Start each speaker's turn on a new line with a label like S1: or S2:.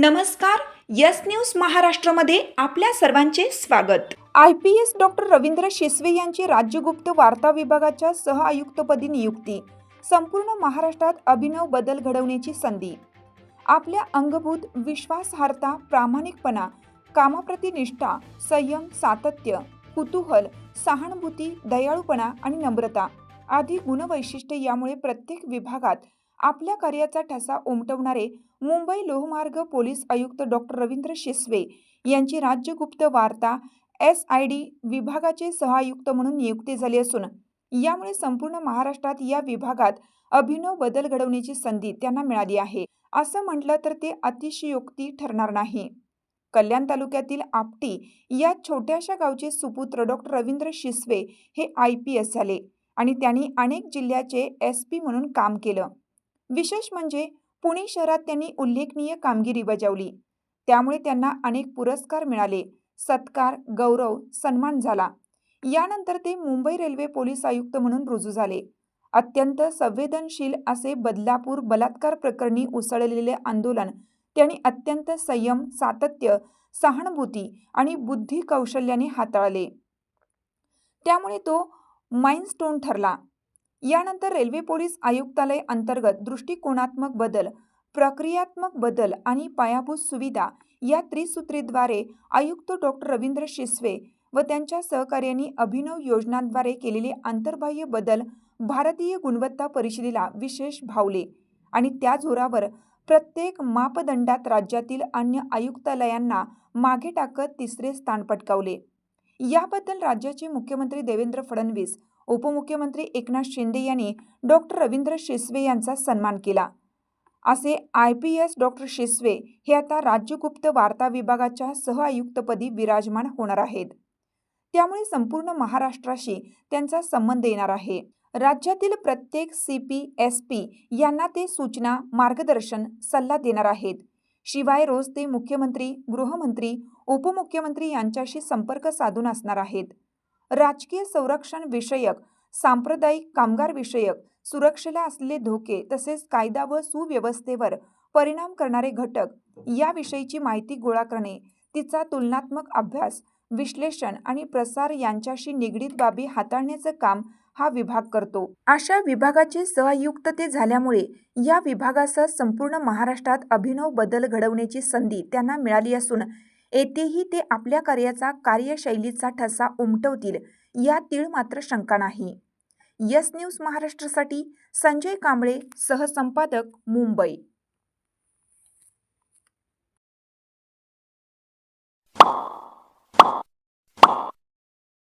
S1: नमस्कार yes news महाराष्ट्रामध्ये आपल्या सर्वांचे स्वागत. I P S doctor Ravindra Shisve यांची राज्यगुप्त वार्ता विभागाच्या सहआयुक्तपदी नियुक्ती. संपूर्ण महाराष्ट्रात अभिनव बदल घडवण्याची संधी. आपल्या अंगभूत विश्वासार्हता प्रामाणिकपणा कामाप्रती निष्ठा संयम सातत्य कुतूहल सहानुभूती दयाळूपणा आणि नम्रता आदी गुणवैशिष्ट्ये यामुळे प्रत्येक विभागात आपल्या कार्याचा ठसा उमटवणारे मुंबई लोहमार्ग पोलीस आयुक्त डॉक्टर रवींद्र शिसवे यांची राज्यगुप्त वार्ता एस आय डी विभागाचे सहआयुक्त म्हणून नियुक्ती झाली असून यामुळे संपूर्ण महाराष्ट्रात या विभागात अभिनव बदल घडवण्याची संधी त्यांना मिळाली आहे. असं म्हटलं तर ते अतिशयोक्ती ठरणार नाही. कल्याण तालुक्यातील आपटी या छोट्याशा गावचे सुपुत्र डॉक्टर रवींद्र शिसवे हे आय पी एस झाले आणि त्यांनी अनेक जिल्ह्याचे एस पी म्हणून काम केलं. विशेष म्हणजे पुणे शहरात त्यांनी उल्लेखनीय कामगिरी बजावली. त्यामुळे त्यांना अनेक पुरस्कार मिळाले. सत्कार गौरव सन्मान झाला. यानंतर ते मुंबई रेल्वे पोलीस आयुक्त म्हणून रुजू झाले. अत्यंत संवेदनशील असे बदलापूर बलात्कार प्रकरणी उसळलेले आंदोलन त्यांनी अत्यंत संयम सातत्य सहानुभूती आणि बुद्धी कौशल्याने हाताळले. त्यामुळे तो माइनस्टोन ठरला. यानंतर रेल्वे पोलीस आयुक्तालय अंतर्गत दृष्टिकोनात्मक बदल प्रक्रियात्मक बदल आणि पायाभूत सुविधा या त्रिसूत्रीद्वारे आयुक्त डॉक्टर रवींद्र शिसवे व त्यांच्या सहकार्यांनी अभिनव योजनांद्वारे केलेले आंतरबाह्य बदल भारतीय गुणवत्ता परिषदेला विशेष भावले आणि त्या जोरावर प्रत्येक मापदंडात राज्यातील अन्य आयुक्तालयांना मागे टाकत तिसरे स्थान पटकावले. याबद्दल राज्याचे मुख्यमंत्री देवेंद्र फडणवीस उपमुख्यमंत्री एकनाथ शिंदे यांनी डॉक्टर रवींद्र शिसवे यांचा सन्मान केला. असे I P S doctor Shisve हे आता राज्यगुप्त वार्ता विभागाच्या सहआयुक्तपदी विराजमान होणार आहेत. त्यामुळे संपूर्ण महाराष्ट्राशी त्यांचा संबंध येणार आहे. राज्यातील प्रत्येक सी पी एस पी यांना ते सूचना मार्गदर्शन सल्ला देणार आहेत. शिवाय रोज ते मुख्यमंत्री गृहमंत्री उपमुख्यमंत्री यांच्याशी संपर्क साधून असणार आहेत. राजकीय संरक्षण विषयक सांप्रदायिक कामगार विषयक सुरक्षेला असलेले धोके तसेच कायदा व सुव्यवस्थेवर परिणाम करणारे घटक याविषयीची माहिती गोळा करणे तिचा तुलनात्मक अभ्यास विश्लेषण आणि प्रसार यांच्याशी निगडीत बाबी हाताळण्याचं काम हा विभाग करतो. अशा विभागाचे सहआयुक्तते झाल्यामुळे या विभागासह संपूर्ण महाराष्ट्रात अभिनव बदल घडवण्याची संधी त्यांना मिळाली असून येथेही ते आपल्या कार्याचा कार्यशैलीचा ठसा उमटवतील या तीळ मात्र शंका नाही. यस न्यूज महाराष्ट्रासाठी संजय कांबळे सहसंपादक मुंबई